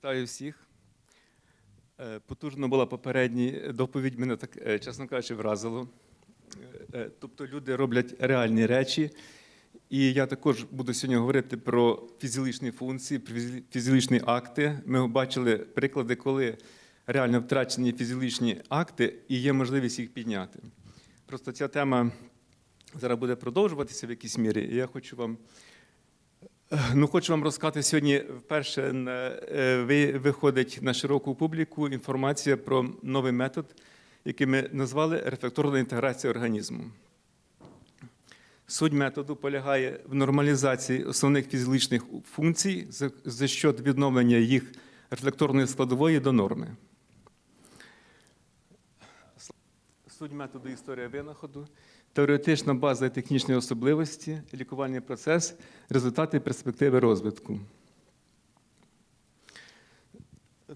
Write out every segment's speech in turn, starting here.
Вітаю всіх. Е, Потужно була попередня доповідь, мене так, е, чесно кажучи, вразило. Е, Тобто люди роблять реальні речі. І я також буду сьогодні говорити про фізіологічні функції, про фізіологічні акти. Ми бачили приклади, коли реально втрачені фізіологічні акти і є можливість їх підняти. Просто ця тема зараз буде продовжуватися в якійсь мірі. І я хочу вам Ну, хочу вам розказати сьогодні. Вперше е, ви- виходить на широку публіку інформація про новий метод, який ми назвали рефлекторна інтеграція організму. Суть методу полягає в нормалізації основних фізіологічних функцій за, счет відновлення їх рефлекторної складової до норми. Суть методу історія винаходу, теоретична база і технічні особливості, лікувальний процес, результати і перспективи розвитку.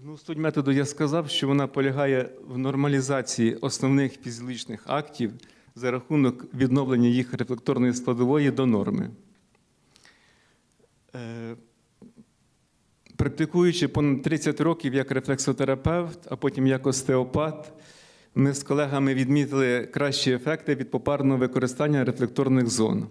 Ну, суть методу я сказав, що вона полягає в нормалізації основних фізіологічних актів за рахунок відновлення їх рефлекторної складової до норми. Е, Практикуючи понад 30 років як рефлексотерапевт, а потім як остеопат, ми з колегами відмітили кращі ефекти від попарного використання рефлекторних зон.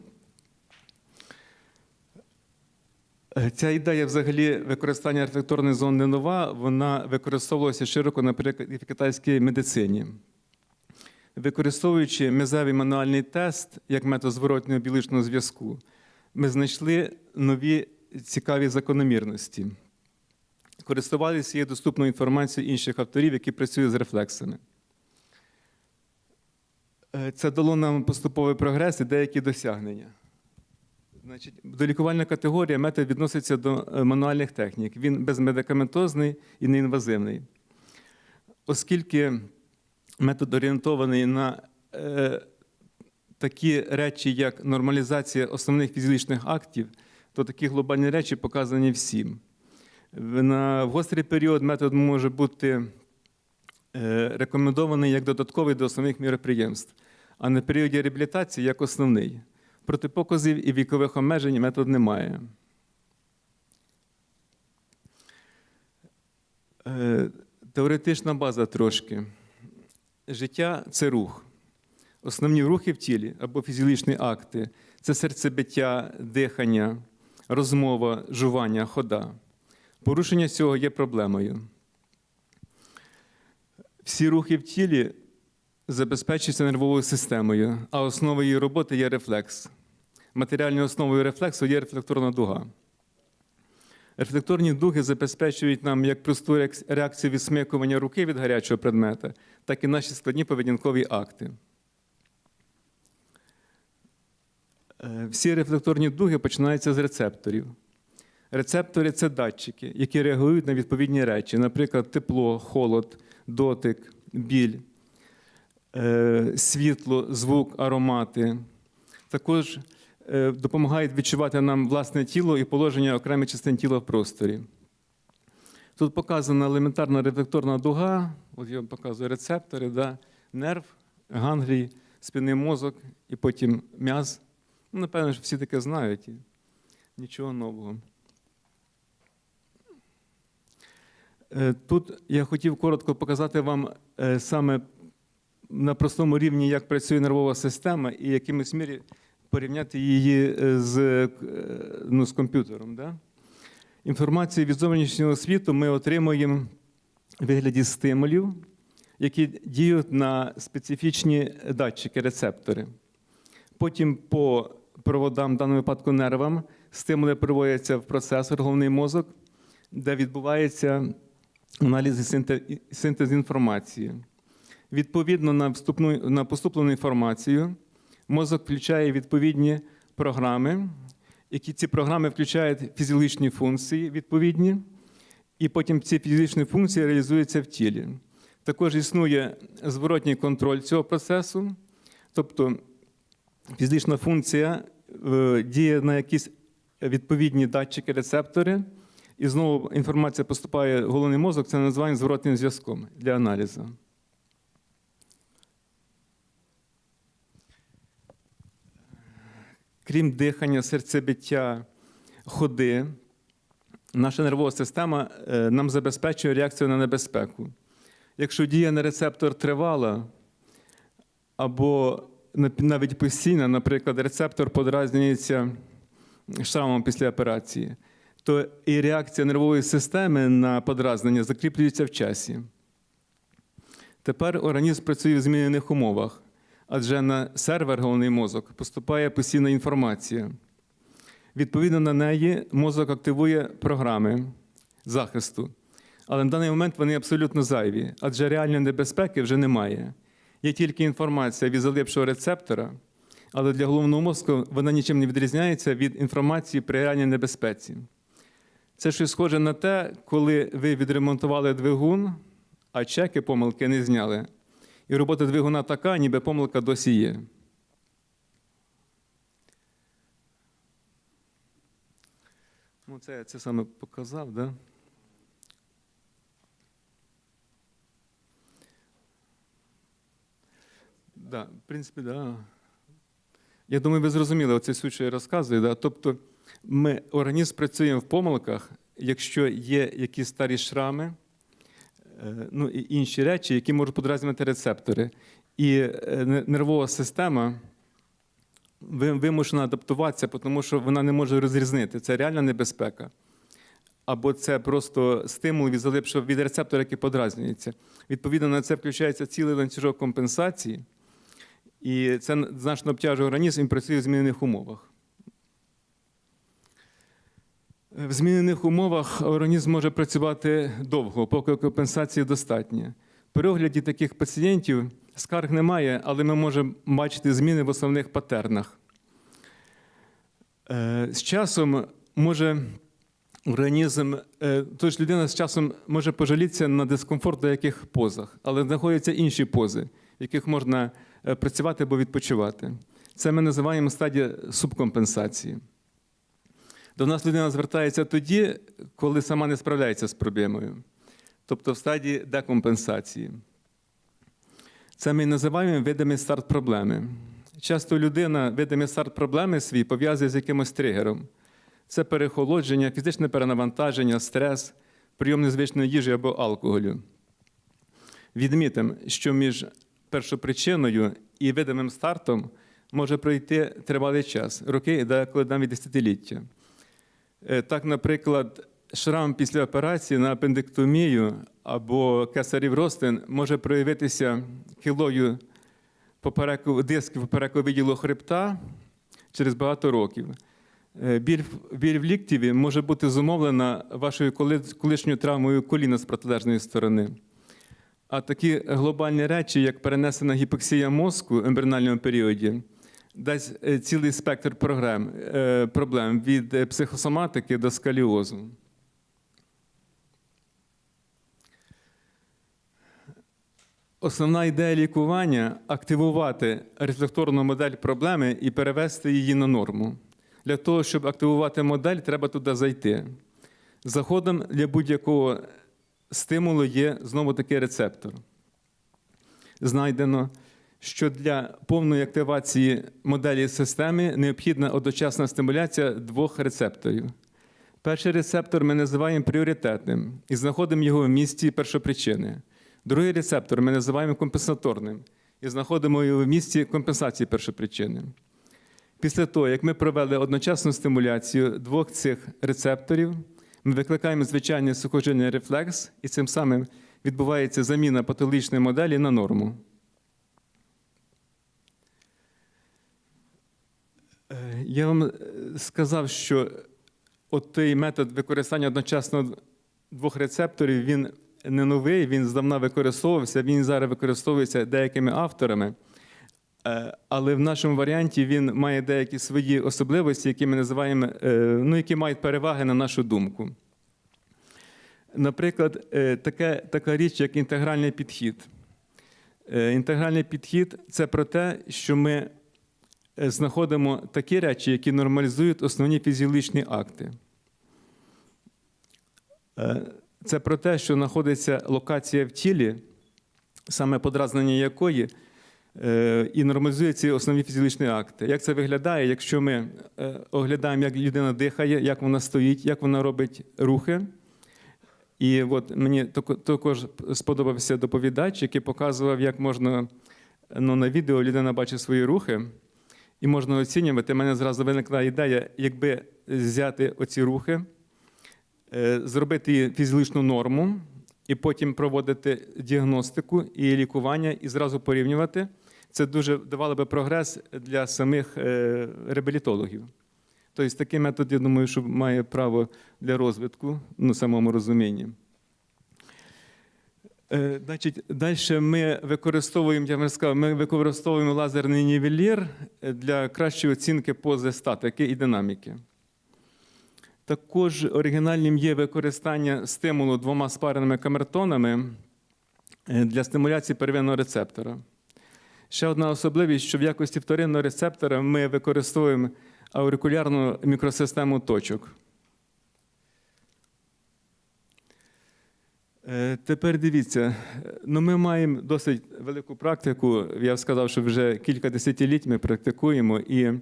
Е, Ця ідея взагалі використання рефлекторних зон не нова, вона використовувалася широко, наприклад, і в китайській медицині. Використовуючи мезевий мануальний тест як метод зворотнього біличного зв'язку, ми знайшли нові цікаві закономірності. Користувалися цією доступною інформацією інших авторів, які працюють з рефлексами. Е, Це дало нам поступовий прогрес і деякі досягнення. Значить, долікувальна категорія метод відноситься до е, мануальних технік. Він безмедикаментозний і неінвазивний. Оскільки метод орієнтований на е, такі речі, як нормалізація основних фізичних актів, то такі глобальні речі показані всім. На гострий період метод може бути рекомендований як додатковий до основних міроприємств, а на періоді реабілітації як основний. Протипоказів і вікових обмежень метод не має. Е, Теоретична база трошки. Життя це рух. Основні рухи в тілі або фізіологічні акти це серцебиття, дихання, розмова, жування, хода. Порушення цього є проблемою. Всі рухи в тілі забезпечуються нервовою системою, а основою її роботи є рефлекс. Матеріальною основою рефлексу є рефлекторна дуга. Рефлекторні дуги забезпечують нам як просту реакцію відсмикування руки від гарячого предмета, так і наші складні поведінкові акти. Е, Всі рефлекторні дуги починаються з рецепторів. Рецептори це датчики, які реагують на відповідні речі, наприклад, тепло, холод, дотик, біль, е, світло, звук, аромати. Також е, допомагають відчувати нам власне тіло і положення окремих частин тіла в просторі. Тут показана елементарна рефлекторна дуга, от я вам показую рецептори, да? нерв, ганглій, спинний мозок і потім м'яз. Ну, напевно, що всі таке знають. Нічого нового. Е, Тут я хотів коротко показати вам е, саме на простому рівні, як працює нервова система і якимось мірі порівняти її е, з, е, ну, з комп'ютером. Да? Інформацію від зовнішнього світу ми отримуємо в вигляді стимулів, які діють на специфічні датчики, рецептори. Потім по проводам, в даному випадку нервам, стимули переводяться в процесор, головний мозок, де відбувається аналіз і синтез інформації. Відповідно на, вступну, на поступлену інформацію, мозок включає відповідні програми, які ці програми включають фізіологічні функції відповідні, і потім ці фізичні функції реалізуються в тілі. Також існує зворотній контроль цього процесу, тобто фізична функція е, діє на якісь відповідні датчики, рецептори, і знову інформація поступає в головний мозок, це називаємо зворотним зв'язком для аналізу. Крім дихання, серцебиття, ходи, наша нервова система е, нам забезпечує реакцію на небезпеку. Якщо дія на рецептор тривала, або навіть постійна, наприклад, рецептор подразнюється шрамом після операції, то і реакція нервової системи на подразнення закріплюється в часі. Тепер організм працює в змінених умовах, адже на сервер головний мозок поступає постійна інформація. Відповідно на неї мозок активує програми захисту. Але на даний момент вони абсолютно зайві, адже реальної небезпеки вже немає. Є тільки інформація від залипшого рецептора, але для головного мозку вона нічим не відрізняється від інформації при реальній небезпеці. Це щось схоже на те, коли ви відремонтували двигун, а чеки помилки не зняли. І робота двигуна така, ніби помилка досі є. Ну, це це саме показав, да? Да, в принципі, да. Я думаю, ви зрозуміли оце суть, що я розказую. Да? Тобто, ми, організм працює в помилках, якщо є якісь старі шрами, е, ну, і інші речі, які можуть подразнювати рецептори. І е, нервова система вимушена адаптуватися, тому що вона не може розрізнити. Це реальна небезпека. Або це просто стимул від залипшого від рецептора, який подразнюється. Відповідно, на це включається цілий ланцюжок компенсації, і це значно обтяжує організм і працює в змінених умовах. В змінених умовах організм може працювати довго, поки компенсації достатньо. При огляді таких пацієнтів скарг немає, але ми можемо бачити зміни в основних патернах. Е, З часом може організм, е, тож людина з часом може пожалітися на дискомфорт в деяких позах, але знаходяться інші пози, в яких можна е, працювати або відпочивати. Це ми називаємо стадія субкомпенсації. До нас людина звертається тоді, коли сама не справляється з проблемою, тобто в стадії декомпенсації. Це ми називаємо видимий старт проблеми. Часто людина видимий старт проблеми свій пов'язує з якимось тригером. Це перехолодження, фізичне перенавантаження, стрес, прийом незвичної їжі або алкоголю. Відмітимо, що між першопричиною і видимим стартом може пройти тривалий час, роки і деколи навіть десятиліття. Е, Так, наприклад, шрам після операції на апендектомію або кесарів ростин може проявитися кілою попереку, дисків поперекового відділу хребта через багато років. Е, Біль, біль в ліктіві може бути зумовлена вашою колишньою травмою коліна з протилежної сторони. А такі глобальні речі, як перенесена гіпоксія мозку в ембріональному періоді, дасть е, цілий спектр програм, е, проблем від е, психосоматики до скаліозу. Основна ідея лікування активувати рефлекторну модель проблеми і перевести її на норму. Для того, щоб активувати модель, треба туди зайти. Заходом для будь-якого стимулу є знову таки рецептор. Знайдено, що для повної активації моделі системи необхідна одночасна стимуляція двох рецепторів. Перший рецептор ми називаємо пріоритетним і знаходимо його в місці першопричини. Другий рецептор ми називаємо компенсаторним і знаходимо його в місці компенсації першопричини. Після того, як ми провели одночасну стимуляцію двох цих рецепторів, ми викликаємо звичайний сухожильний рефлекс, і цим самим відбувається заміна патологічної моделі на норму. Я вам е, сказав, що той метод використання одночасно двох рецепторів він не новий, він здавна використовувався, він зараз використовується деякими авторами. Е, Але в нашому варіанті він має деякі свої особливості, які ми називаємо, е, ну, які мають переваги на нашу думку. Наприклад, таке, така річ, як інтегральний підхід. Інтегральний підхід це про те, що ми знаходимо такі речі, які нормалізують основні фізіологічні акти. Е, Це про те, що знаходиться локація в тілі, саме подразнення якої е, і нормалізує ці основні фізіологічні акти. Як це виглядає, якщо ми е, оглядаємо, як людина дихає, як вона стоїть, як вона робить рухи? І от мені також сподобався доповідач, який показував, як можна ну, на відео людина бачить свої рухи, і можна оцінювати. У мене зразу виникла ідея, якби взяти оці рухи, е, зробити її фізіологічну норму, і потім проводити діагностику і лікування, і зразу порівнювати. Це дуже давало би прогрес для самих е, реабілітологів. Тобто такий метод, я думаю, що має право для розвитку ну, самому розумінні. Е, Значить, далі ми використовуємо, я сказав, ми використовуємо лазерний нівелір для кращої оцінки пози статики і динаміки. Також оригінальним є використання стимулу двома спареними камертонами е, для стимуляції первинного рецептора. Ще одна особливість, що в якості вторинного рецептора ми використовуємо аурикулярну мікросистему точок. Тепер дивіться, е, ну ми маємо досить велику практику. Я б сказав, що вже кілька десятиліть ми практикуємо, і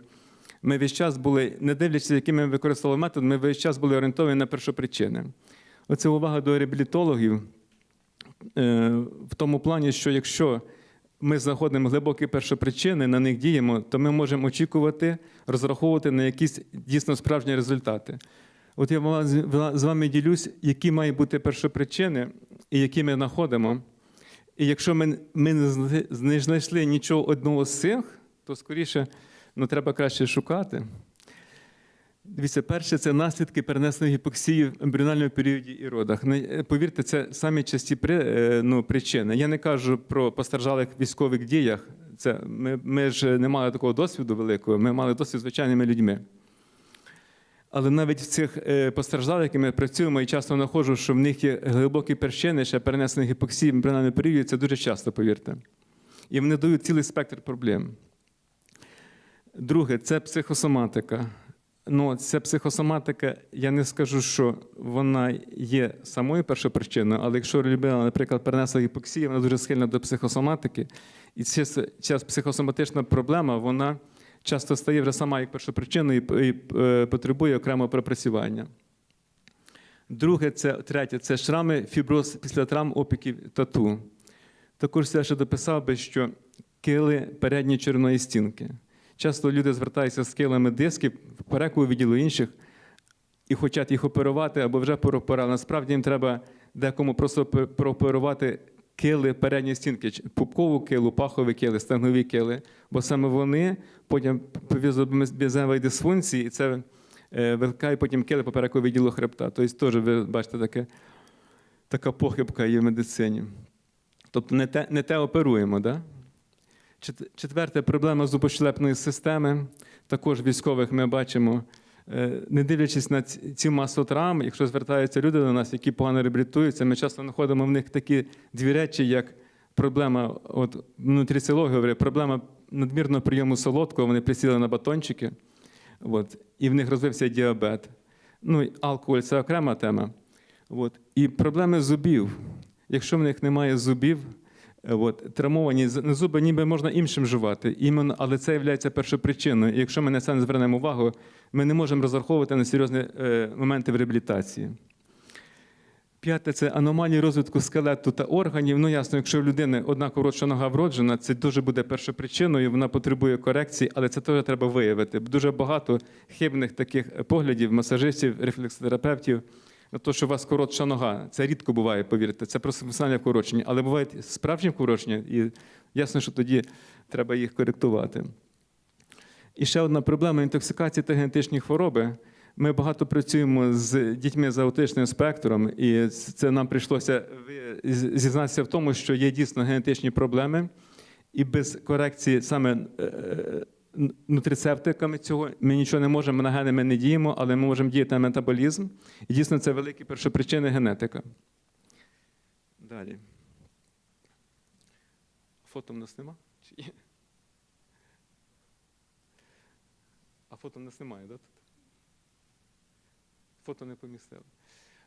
ми весь час були, не дивлячись, який ми використовували метод, ми весь час були орієнтовані на першопричини. Оце увага до реабілітологів е, в тому плані, що якщо ми знаходимо глибокі першопричини, на них діємо, то ми можемо очікувати, розраховувати на якісь дійсно справжні результати. От я з- вами ділюсь, які мають бути першопричини і які ми знаходимо. І якщо ми, ми не знайшли нічого одного з цих, то скоріше ну, треба краще шукати. Дивіться, перше це наслідки перенесеної гіпоксії в ембріональному періоді і родах. Е, Повірте, це самі часті при, е, ну, причини. Я не кажу про постраждалих військових діях. Це, ми, ми ж не мали такого досвіду великого, ми мали досвід звичайними людьми. Але навіть в цих е, постраждалих, які ми працюємо, і часто знаходжу, що в них є глибокі перчини, ще перенесених гіпоксії ембріональному періоді, це дуже часто, повірте. І вони дають цілий спектр проблем. Друге, це психосоматика. Ну, ця психосоматика, я не скажу, що вона є самою першопричиною, але якщо людина, наприклад, перенесла гіпоксію, вона дуже схильна до психосоматики. І ця, ця психосоматична проблема, вона часто стає вже сама як першопричиною і, і е, потребує окремого пропрацювання. Друге, це третє це шрами, фіброз після травм, опіків, тату. Також я ще дописав би, що кили передньої червоної стінки. Часто люди звертаються з килами дисків, переку відділу інших, і хочуть їх оперувати або вже пооперували. Насправді їм треба декому просто прооперувати кили передньої стінки, пупкову килу, пахові кили, стегнові кили, бо саме вони потім пов'язують до безевої дисфункції, і це е, викликає потім кили поперекового відділу хребта. Тобто теж ви бачите таке, така похибка є в медицині. Тобто не те, не те оперуємо, да? Четверте проблема зубощелепної системи. Також військових ми бачимо, не дивлячись на ці масу травм, якщо звертаються люди до нас, які погано реабілітуються, ми часто знаходимо в них такі дві речі, як проблема, от нутриціологи говорять, проблема надмірного прийому солодкого, вони присіли на батончики, от, і в них розвився діабет. Ну, алкоголь це окрема тема. От. І проблеми зубів. Якщо в них немає зубів, е, от, травмовані зуби, ніби можна іншим жувати, але це є першопричиною. І якщо ми на це не звернемо увагу, ми не можемо розраховувати на серйозні е, моменти в реабілітації. П'яте це аномалії розвитку скелету та органів. Ну, ясно, якщо в людини одна коротша нога вроджена, це дуже буде першопричиною, вона потребує корекції, але це теж треба виявити. Дуже багато хибних таких поглядів, масажистів, рефлексотерапевтів на те, що у вас коротша нога. Це рідко буває, повірте. Це просто функціональне вкорочення. Але бувають справжні вкорочення, і ясно, що тоді треба їх коректувати. І ще одна проблема інтоксикації та генетичні хвороби. Ми багато працюємо з дітьми з аутичним спектром, і це нам прийшлося зізнатися в тому, що є дійсно генетичні проблеми, і без корекції саме е, нутрицептиками цього ми нічого не можемо, на гени ми не діємо, але ми можемо діяти на метаболізм. І дійсно це великі першопричини генетика. Далі. Фото в нас нема? Чи є? А фото в нас немає? Да, тут? Фото не помістили.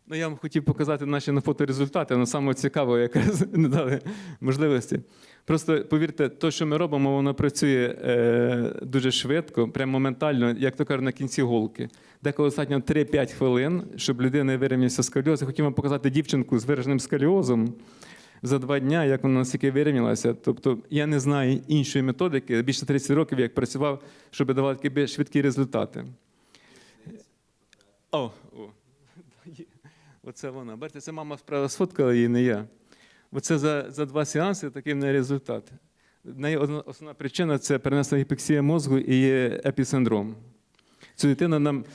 Ну, я вам хотів показати наші на фото результати, але саме цікаво, якраз не дали можливості. Просто повірте, те, що ми робимо, воно працює е, дуже швидко, прямо моментально, як то кажуть, на кінці голки. Деколи достатньо 3-5 хвилин, щоб людина вирівнявся сколіоз. Я хотів вам показати дівчинку з вираженим сколіозом за два дня, як вона настільки вирівнялася. Тобто я не знаю іншої методики, більше 30 років, як працював, щоб давати такі швидкі результати. О, о. Оце вона. Бачите, це мама справа сфоткала її, не я. Оце за, за два сеанси такий в неї результат. Неї основна причина це перенесена гіпексія мозку і епісиндром. Цю дитину нам.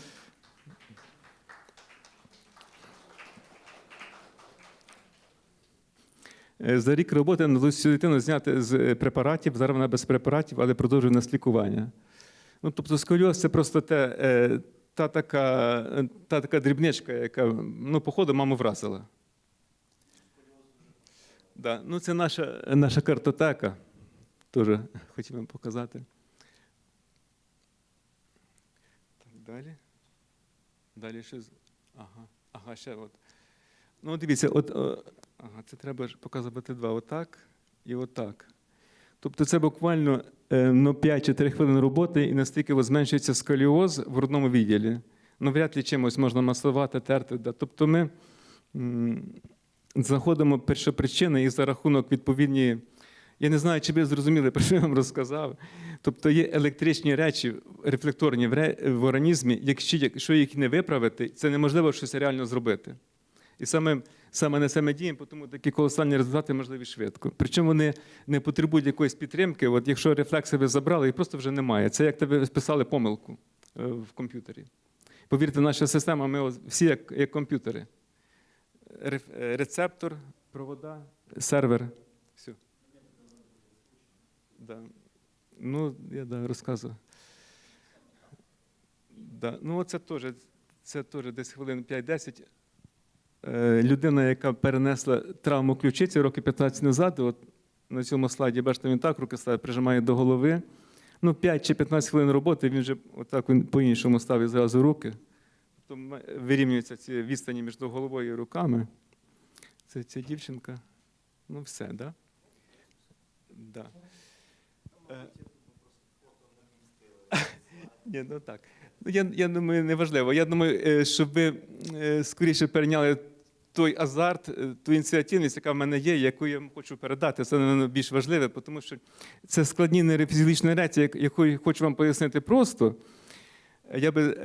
За рік роботи вдалося цю дитину зняти з е, препаратів, зараз вона без препаратів, але продовжує нас лікування. Ну, тобто сколіоз це просто те, е, та, така, е, та така дрібничка, яка, ну, походу, маму вразила. Да. Ну, це наша, наша картотека. Теж хотів вам показати. Так, далі. Далі ще. Ага, ага, ще от. Ну, дивіться, от, ага, це треба показувати два. Отак і отак. Тобто це буквально е, ну, 5 чи 3 хвилини роботи, і настільки зменшується сколіоз в грудному відділі. Ну, вряд ли чимось можна масувати, терти. Да. Тобто ми знаходимо першопричини і за рахунок відповідні. Я не знаю, чи ви зрозуміли, про що я вам розказав. Тобто є електричні речі, рефлекторні в, організмі, якщо їх не виправити, це неможливо щось реально зробити. І саме, саме на ми діємо, тому такі колосальні результати можливі швидко. Причому вони не потребують якоїсь підтримки. От якщо рефлекси ви забрали, їх просто вже немає. Це як тебе списали помилку е, в комп'ютері. Повірте, наша система, ми всі як, як комп'ютери. Е, Рецептор, провода, сервер. Все. Да. Ну, я да, розказую. Да. Ну, це теж, це теж десь хвилин 5-10. Е, Людина, яка перенесла травму ключиці роки 15 назад, от на цьому слайді, бачите, він так руки ставить, прижимає до голови. Ну, 5 чи 15 хвилин роботи, він вже отак по-іншому ставить зразу руки. Тобто вирівнюються ці відстані між головою і руками. Це ця дівчинка. Ну, все, так? Да? Да. Е, Ні, ну так. Ну, я, я думаю, неважливо. Я думаю, е, щоб ви е, скоріше перейняли той азарт, е, ту ініціативність, яка в мене є, яку я хочу передати. Це напевно, більш важливе, тому що це складні нейрофізіологічні речі, яку я хочу вам пояснити просто. Я би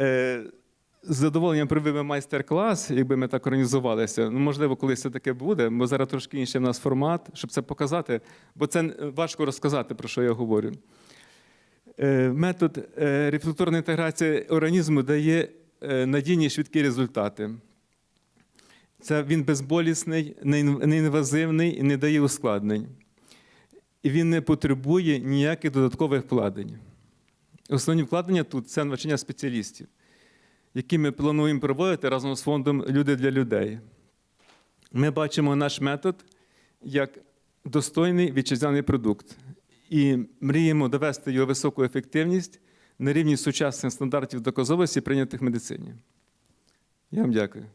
з задоволенням провів майстер-клас, якби ми так організувалися. Ну, можливо, колись це таке буде, бо зараз трошки інший в нас формат, щоб це показати, бо це важко розказати, про що я говорю. Е, Метод е, рефлекторної інтеграції організму дає е, надійні швидкі результати. Це він безболісний, неінвазивний і не дає ускладнень. І він не потребує ніяких додаткових вкладень. Основні вкладення тут це навчання спеціалістів, які ми плануємо проводити разом з фондом Люди для людей. Ми бачимо наш метод як достойний вітчизняний продукт і мріємо довести його високу ефективність на рівні сучасних стандартів доказовості, прийнятих в медицині. Я вам дякую.